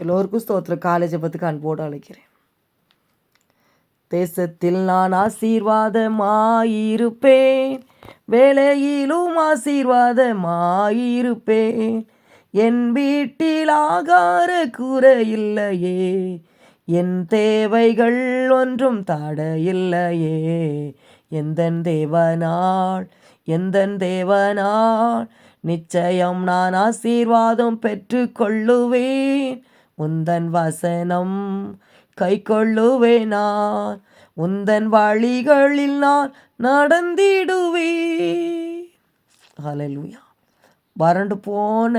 எல்லோருக்கும் ஸ்தோத்திர காலேஜை பற்றி அன்போடு அழைக்கிறேன். தேசத்தில் நான் ஆசீர்வாதமாயிருப்பேன். வேலையிலும் ஆசீர்வாதமாயிருப்பேன். என் வீட்டில் ஆகார குறையில்லையே என் தேவைகள் ஒன்றும் தடையில்லையே எந்தன் தேவனாள் எந்தன் தேவனாள் நிச்சயம் நான் ஆசீர்வாதம் பெற்று கொள்ளுவேன் உந்தன் வசனம் கை கொள்ளுவேன் நான் உந்தன் வழிகளில் நான் நடந்திடுவே ஹalleluya வறண்டு போன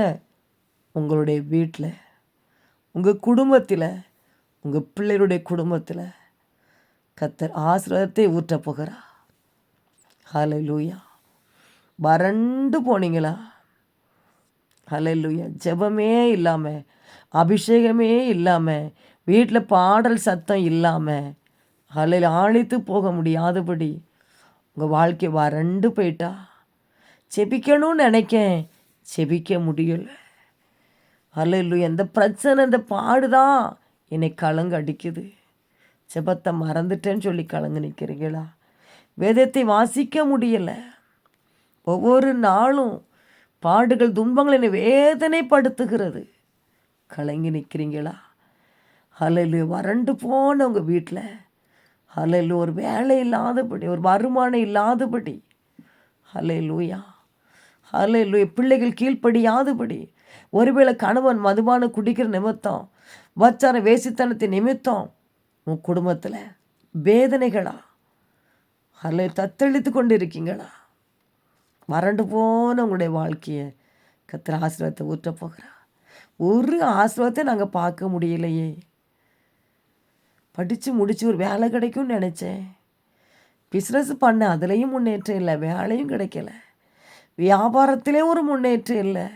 உங்களுடைய வீட்டில் உங்கள் குடும்பத்தில் உங்கள் பிள்ளைகளுடைய குடும்பத்தில் கத்தர் ஆசிரியத்தை ஊற்ற போகிறா? லூயா வறண்டு போனீங்களா? ஹalleluya ஜெபமே இல்லாமல் அபிஷேகமே இல்லாமல் வீட்டில் பாடல் சத்தம் இல்லாமல் அலையில் ஆழித்து போக முடியாதபடி உங்கள் வாழ்க்கை வறண்டு போயிட்டா? செபிக்கணும்னு நினைக்கேன். செபிக்க முடியலை. ஹalleluya. எந்த பிரச்சனை இந்த பாடுதான் என்னை கலங்கு அடிக்குது. செபத்தை மறந்துட்டேன்னு சொல்லி கலங்கு நிற்கிறீங்களா வேதத்தை வாசிக்க முடியலை. ஒவ்வொரு நாளும் பாடுகள் துன்பங்கள் என்னை வேதனைப்படுத்துகிறது. கலங்கி நிற்கிறீங்களா ஹலலு வறண்டு போன உங்கள் வீட்டில் ஹலலு ஒரு வேலை இல்லாதபடி ஒரு வருமானம் இல்லாதபடி. ஹலே லூயா பிள்ளைகள் கீழ்ப்படியாதபடி. ஒருவேளை கணவன் மதுபானம் குடிக்கிற நிமித்தம் வச்சார வேசித்தனத்தை நிமித்தம் உன் குடும்பத்தில் வேதனைகளா? அல்ல தத்தளித்து கொண்டு இருக்கீங்களா வறண்டு போன உங்களுடைய வாழ்க்கையை கத்திர ஆசிரியத்தை ஊற்ற போகிறா ஒரு ஆசிரமத்தை நாங்கள் பார்க்க முடியலையே. படித்து முடித்து ஒரு வேலை கிடைக்கும்னு நினச்சேன். பிஸ்னஸ் பண்ண அதுலேயும் முன்னேற்றம் இல்லை வேலையும் கிடைக்கல. வியாபாரத்திலே ஒரு முன்னேற்றம் இல்லை.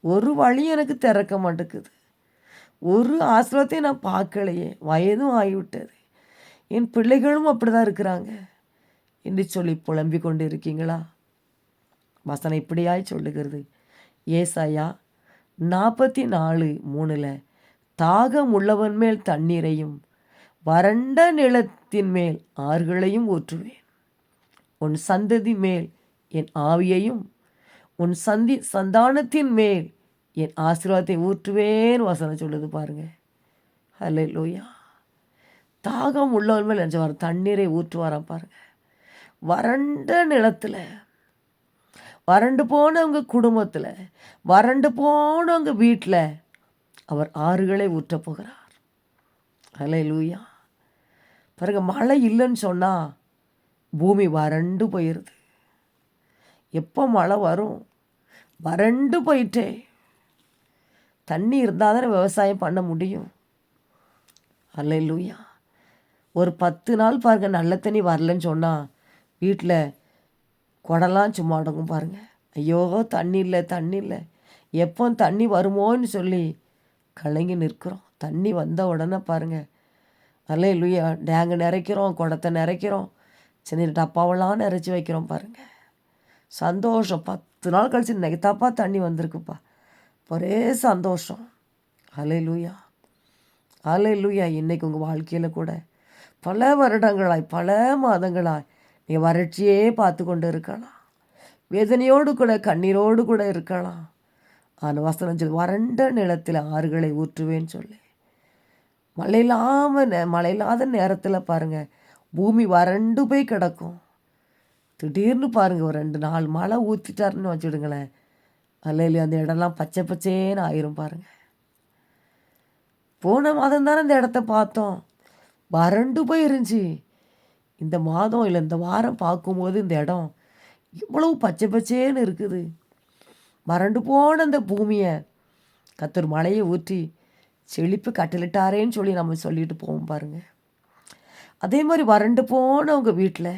ஒரு வழியும் எனக்கு திறக்க மாட்டேங்குது. ஒரு ஆசிரமத்தையும் நான் பார்க்கலையே வயதும் ஆகிவிட்டது. என் பிள்ளைகளும் அப்படி தான் இருக்கிறாங்க. என்று சொல்லி புலம்பிக் கொண்டு இருக்கீங்களா வசனம் இப்படியாய் சொல்லுகிறது. ஏசாயா நாற்பத்தி நாலு மூணில் தாகம் உள்ளவன் மேல் தண்ணீரையும் வறண்ட நிலத்தின் மேல் ஆறுகளையும் ஊற்றுவேன். உன் சந்ததி மேல் என் ஆவியையும் உன் சந்தி சந்தானத்தின் மேல் என் ஆசீர்வாதத்தை ஊற்றுவேன் வசனம் சொல்லுது பாருங்க. ஹலே லோயா தாகம் உள்ளவன் மேல் நினச்ச வர தண்ணீரை ஊற்றுவாராம் பாருங்க. வறண்ட நிலத்தில் வறண்டு போனவங்க குடும்பத்தில் வறண்டு போனவங்க வீட்டில் அவர் ஆறுகளை ஊற்றப் போகிறார். அலை லூயா பிறகு மழை இல்லைன்னு சொன்னால் பூமி வறண்டு போயிடுது எப்போ மழை வரும்? வறண்டு போயிட்டே. தண்ணி இருந்தால் தானே விவசாயம் பண்ண முடியும். அல்ல லூயா ஒரு பத்து நாள் பாருங்க நல்ல தண்ணி வரலன்னு சொன்னால் வீட்டில் குடலாம் சும்மா அடங்கும் பாருங்கள் ஐயோ தண்ணி இல்லை தண்ணி இல்லை எப்போ தண்ணி வருமோன்னு சொல்லி கலங்கி நிற்கிறோம். தண்ணி வந்த உடனே பாருங்கள் அல்ல இல்லையா டேங்கு நிறைக்கிறோம் குடத்தை நிறைக்கிறோம். சின்ன டப்பாவெல்லாம் நிறைச்சி வைக்கிறோம் பாருங்கள் சந்தோஷம். பத்து நாள் கழிச்சு நெகத்தாப்பா தண்ணி வந்திருக்குப்பா. ஒரே சந்தோஷம். அலை லூயா அலை லூயா இன்றைக்கி உங்கள் வாழ்க்கையில் கூட பல வருடங்களாய் பல மாதங்களாய் வறட்சியே பார்த்து கொண்டு இருக்கலாம். வேதனையோடு கூட கண்ணீரோடு கூட இருக்கலாம். ஆனால் வசனம் சொல்லி வறண்ட நிலத்தில் ஆறுகளை ஊற்றுவேன்னு சொல்லி. மழை இல்லாமல் நே மழை இல்லாத நேரத்தில் பாருங்கள் பூமி வறண்டு போய் கிடக்கும். திடீர்னு பாருங்கள் ஒரு ரெண்டு நாலு மழை ஊற்றிட்டாருன்னு வச்சுடுங்களேன். அல்லையிலே அந்த இடம்லாம் பச்சை பச்சேன்னு ஆயிரும் பாருங்கள் போன மாதம் தானே அந்த இடத்த பார்த்தோம். வறண்டு போய் இருந்துச்சு இந்த மாதம் இல்லை இந்த வாரம் பார்க்கும்போது இந்த இடம் இவ்வளவு பச்சை பச்சேன்னு இருக்குது. வறண்டு போன அந்த பூமியை கத்தர் மலையை ஊற்றி செழிப்பு கட்டளிட்டாரேன்னு சொல்லி நம்ம சொல்லிட்டு போவோம் பாருங்கள் அதே மாதிரி வறண்டு போனவங்க வீட்டில்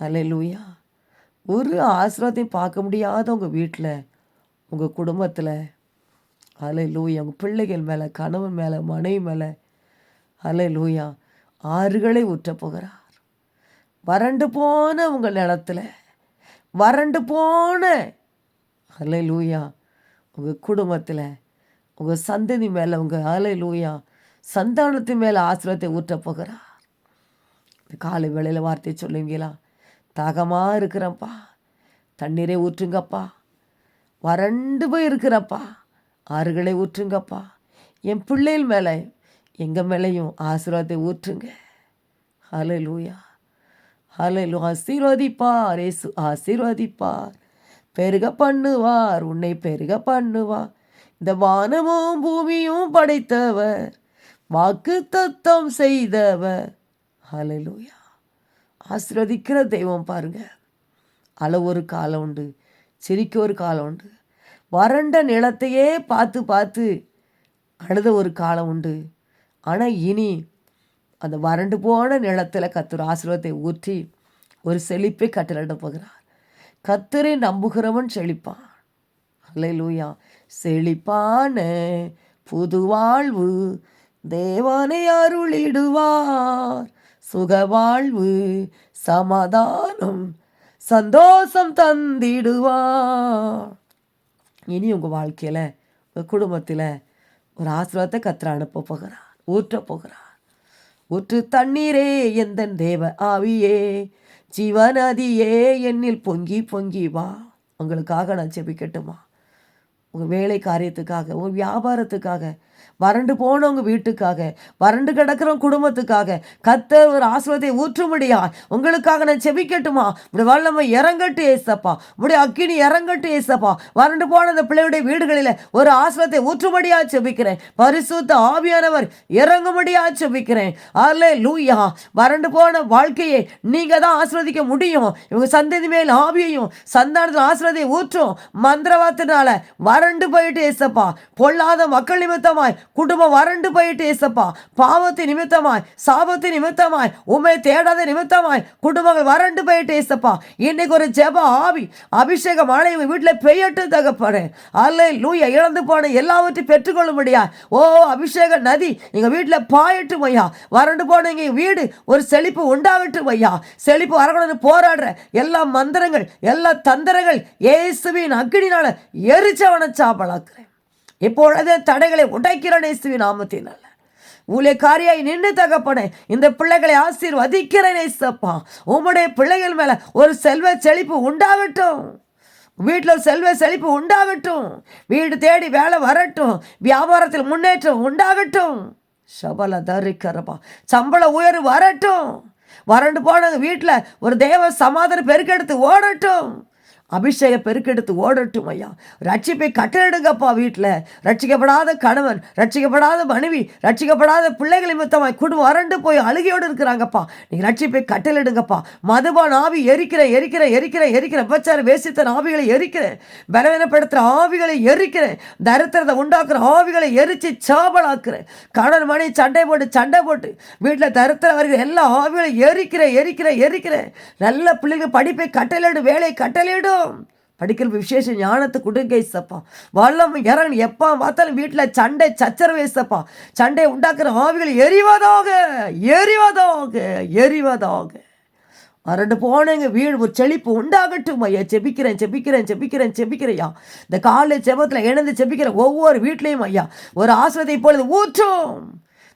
அல்ல லூயா ஒரு ஆசிரியத்தையும் பார்க்க முடியாதவங்க வீட்டில் உங்கள் குடும்பத்தில் அலை லூயா உங்கள் பிள்ளைகள் மேலே கணவன் மேலே மனைவி மேலே அலை லூயா ஆறுகளை ஊற்ற போகிறார். வறண்டு போன உங்கள் நிலத்தில் வறண்டு போன அலை லூயா உங்கள் குடும்பத்தில் உங்கள் சந்ததி மேலே உங்கள் ஆலை லூயா சந்தானத்தின் மேலே ஆசிரியத்தை ஊற்றப் போகிறார். இந்த காலை வேளையில் வார்த்தை சொல்லுவீங்களா? தாகமாக இருக்கிறப்பா தண்ணீரை ஊற்றுங்கப்பா வறண்டு போய் இருக்கிறப்பா ஆறுகளை ஊற்றுங்கப்பா என் பிள்ளைகள் மேலே எங்கள் மேலேயும் ஆசீர்வாதத்தை ஊற்றுங்க. ஹலே லூயா ஹலே லூ ஆசீர்வதிப்பார். ஏசு ஆசீர்வதிப்பார். பெருக பண்ணுவார். உன்னை பெருக பண்ணுவார். இந்த வானமும் பூமியும் படைத்தவர். வாக்கு தத்தம் செய்தவர். ஹலே லூயா ஆசீர்வதிக்கிற தெய்வம் பாருங்க. அளவு ஒரு காலம் உண்டு. சிரிக்க ஒரு காலம் உண்டு. வறண்ட நிலத்தையே பார்த்து பார்த்து அழுத ஒரு காலம் உண்டு. ஆனால் இனி அந்த வறண்டு போன நிலத்தில் கத்தர் ஆசீர்வாதத்தை ஊற்றி ஒரு செழிப்பை கட்டளிட போகிறார். கத்தரை நம்புகிறவன் செழிப்பான். அல்லேலூயா. செழிப்பான புது வாழ்வு தேவானை அருளிடுவார். சுகவாழ்வு சமாதானம் சந்தோஷம் தந்திடுவார். இனி உங்கள் வாழ்க்கையில் உங்கள் குடும்பத்தில் ஒரு ஆசீர்வாதத்தை கத்திர அனுப்ப போகிறார். ஊற்ற போகிறார் ஊற்று தண்ணீரே எந்தன் தேவ ஆவியே ஜீவநதியே என்னில் பொங்கி பொங்கி வா. உங்களுக்காக நான் செபிக்கட்டுமா உங்கள் வேலை காரியத்துக்காக உங்கள் வியாபாரத்துக்காக வறண்டு போனவங்க வீட்டுக்காக வறண்டு கிடக்கிறவங்க குடும்பத்துக்காக கத்த ஒரு ஆசிரியத்தை ஊற்றும்படியா உங்களுக்காக நான் செபிக்கட்டுமா? இப்படி வல்லமை இறங்கட்டு ஏசப்பா. இப்படி அக்கினி இறங்கட்டு ஏசப்பா. வறண்டு போன அந்த பிள்ளையுடைய வீடுகளில் ஒரு ஆசிரியத்தை ஊற்றும்படியா செபிக்கிறேன். பரிசுத்த ஆவியானவர் இறங்கும்படியா செபிக்கிறேன். அல்ல லூயா வறண்டு போன வாழ்க்கையை நீங்கள் தான் ஆசிர்வதிக்க முடியும். இவங்க சந்ததி மேல் ஆவியையும் சந்தானத்தில் ஆசிரியத்தை ஊற்றும் மந்திரவாத்தினால வறண்டு போயிட்டு ஏசப்பா. பொல்லாத மக்கள் நிமித்தமாய் குடும்பம் வறண்டு போயிட்டு ஏசப்பா. பாவத்தை நிமித்தமாய் சாபத்தை நிமித்தமாய் உண்மை தேடாத நிமித்தமாய் குடும்பங்கள் வறண்டு போயிட்டு ஏசப்பா. இன்னைக்கு ஒரு ஜெப ஆவி அபிஷேக மழை உங்கள் வீட்டில் பெய்யட்டு தகப்படு அல்ல லூயா இழந்து போன எல்லாவற்றையும் பெற்றுக்கொள்ளும்படியா ஓ அபிஷேக நதி எங்கள் வீட்டில் பாயட்டும் ஐயா. வறண்டு போன எங்கள் வீடு ஒரு செழிப்பு உண்டாகட்டும் ஐயா. செழிப்பு வரக்கூடாது போராடுற எல்லா மந்திரங்கள் எல்லா தந்திரங்கள் இயேசுவின் அக்கினினால எரிச்சவன சாப்பலாக்குறேன் இப்பொழுது தடைகளை உடைக்கிறேன் இயேசுவின் நாமத்தினால். ஊழியக்காரியாய் நின்று தகப்பனே இந்த பிள்ளைகளை ஆசீர்வதிக்கிறேன் இயேசப்பா. உம்முடைய பிள்ளைகள் மேலே ஒரு செல்வ செழிப்பு உண்டாகட்டும். வீட்டில் செல்வ செழிப்பு உண்டாகட்டும். வீடு தேடி வேலை வரட்டும். வியாபாரத்தில் முன்னேற்றம் உண்டாகட்டும். சபல தரிக்கிறப்பா. சம்பள உயர்வு வரட்டும். வறண்டு போனது வீட்டில் ஒரு தேவ சமாதானம் பெருக்கெடுத்து ஓடட்டும். அபிஷேக பெருக்கெடுத்து ஓடட்டும் ஐயா. ரட்சிப்பை கட்டளிடுங்கப்பா வீட்டில். ரட்சிக்கப்படாத கணவன் ரட்சிக்கப்படாத மனைவி ரட்சிக்கப்படாத பிள்ளைகள் நிமித்தமாய் குடும்பம் வறண்டு போய் அழுகையோடு இருக்கிறாங்கப்பா. நீங்கள் ரட்சிப்பை கட்டளிடுங்கப்பா மதுபான் ஆவி எரிக்கிற எரிக்கிற எரிக்கிற எரிக்கிற விபச்சார வேசித்த ஆவிகளை எரிக்கிறேன் பலவீனப்படுத்துகிற ஆவிகளை எரிக்கிறேன் தரித்திரத்தை உண்டாக்குற ஆவிகளை எரித்து சாபலாக்குறேன் கணவன் மணி சண்டை போட்டு சண்டை போட்டு வீட்டில் தரித்திர வருகிற எல்லா ஆவிகளையும் எரிக்கிறேன் எரிக்கிறேன் எரிக்கிறேன் நல்ல பிள்ளைங்க படிப்பை கட்டளையிடு வேலையை கட்டளையிடும் படிக்கிற விசேஷ ஞானத்தை கொடுங்க இசப்பா வல்லம் இறங்கி எப்போ பார்த்தாலும் வீட்டில் சண்டை சச்சரவு இசப்பா சண்டை உண்டாக்குற ஆவிகள் எரிவதாக எரிவதாக எரிவதாக. மறண்டு போனேங்க வீடு ஒரு செழிப்பு உண்டாகட்டும் ஐயா. செபிக்கிறேன் செபிக்கிறேன் செபிக்கிறேன் செபிக்கிறையா. இந்த காலை செபத்தில் இணைந்து செபிக்கிற ஒவ்வொரு வீட்லேயும் ஐயா ஒரு ஆசிரத்தை இப்பொழுது ஊற்றும்.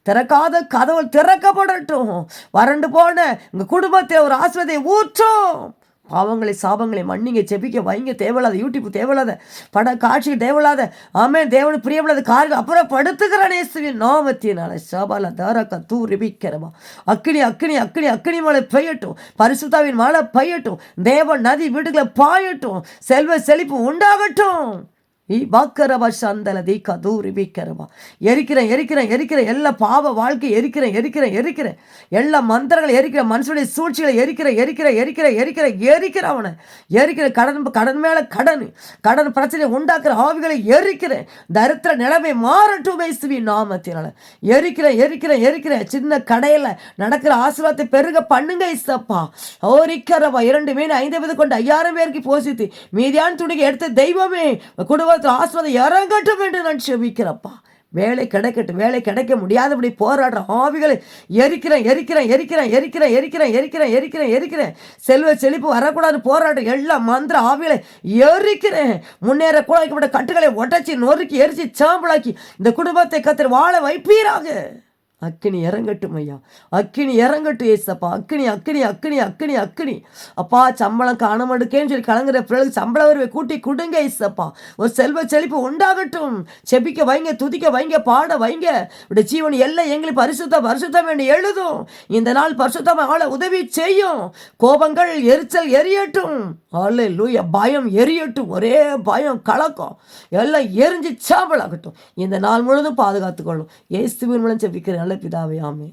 திறக்காத கதவு திறக்கப்படட்டும். வறண்டு போன உங்கள் குடும்பத்தில் ஒரு ஆசிரதை ஊற்றும். பாவங்களை சாபங்களை மன்னிங்க செபிக்க வைங்க தேவையில்லாத யூடியூப் தேவையில்லாத பட காட்சி தேவையில்லாத ஆமே தேவனுக்கு பிரியமில்லாத காரியம் அப்புறம் படுத்துகிறான் இயேசுவின் நாமத்தினால. சபால தூ ரிபிக்கிறமா அக்கினி அக்கினி அக்கினி அக்கினி மலை பெய்யட்டும். பரிசுத்தாவின் மழை பெய்யட்டும். தேவன் நதி வீட்டுக்குள்ள பாயட்டும். செல்வ செழிப்பு உண்டாகட்டும். ஈ வாக்கரவா சந்தல தீ கதூரி வீக்கரவா. எரிக்கிறேன் எரிக்கிறேன் எரிக்கிறேன். எல்லா பாவ வாழ்க்கை எரிக்கிறேன் எரிக்கிறேன் எரிக்கிறேன். எல்லா மந்திரங்களை எரிக்கிற மனுஷனுடைய சூழ்ச்சிகளை எரிக்கிற எரிக்கிற எரிக்கிற எரிக்கிற எரிக்கிற அவனை. எரிக்கிற கடன் கடன் மேலே கடன் கடன் பிரச்சனையை உண்டாக்குற ஆவிகளை எரிக்கிறேன். தரித்திர நிலைமை மாறட்டும் பேசுவி நாமத்தினால. எரிக்கிறேன் எரிக்கிறேன் எரிக்கிறேன். சின்ன கடையில் நடக்கிற ஆசீர்வாதத்தை பெருக பண்ணுங்க இசப்பா. ஓரிக்கிறவா இரண்டு மீன் ஐந்து வித கொண்டு ஐயாயிரம் பேருக்கு போசித்து மீதியான துணிக்கு எடுத்த தெய்வமே குடும்ப குடும்பத்தில் ஆஸ்பத்திரி இறங்கட்டும் என்று நான் செபிக்கிறப்பா வேலை கிடைக்கட்டும் வேலை கிடைக்க முடியாதபடி போராடுற ஆவிகளை எரிக்கிறேன் எரிக்கிறேன் எரிக்கிறேன் எரிக்கிறேன் எரிக்கிறேன் எரிக்கிறேன் எரிக்கிறேன் எரிக்கிறேன். செல்வ செழிப்பு வரக்கூடாது போராடுற எல்லா மந்திர ஆவிகளை எரிக்கிறேன். முன்னேற கூட வைக்கப்பட்ட கட்டுகளை ஒட்டச்சி நொறுக்கி எரிச்சு சாம்பலாக்கி இந்த குடும்பத்தை கத்திர வாழ வைப்பீராக. அக்கினி இறங்கட்டும் ஐயா. அக்கினி இறங்கட்டும் ஏசப்பா. அக்கினி அக்கினி அக்கினி அக்கினி அக்கினி. அப்பா சம்பளம் காண மாட்டேன்னு சொல்லி கலங்குற பிள்ளைகள் சம்பள வருவை கூட்டி கொடுங்க ஏசப்பா. ஒரு செல்வ செழிப்பு உண்டாகட்டும். செபிக்க வைங்க துதிக்க வைங்க பாட வைங்க. இப்படி ஜீவன் எல்லாம் எங்களுக்கு பரிசுத்த பரிசுத்தம் வேண்டி எழுதும். இந்த நாள் பரிசுத்தம் ஆள உதவி செய்யும். கோபங்கள் எரிச்சல் எரியட்டும். அல்ல லூய பயம் எரியட்டும். ஒரே பயம் கலக்கம். எல்லாம் எரிஞ்சு சாம்பலாகட்டும். இந்த நாள் முழுதும் பாதுகாத்துக்கொள்ளும். ஏசுவின் மூலம் செபிக்கிற நல்ல பிதாவே ஆமே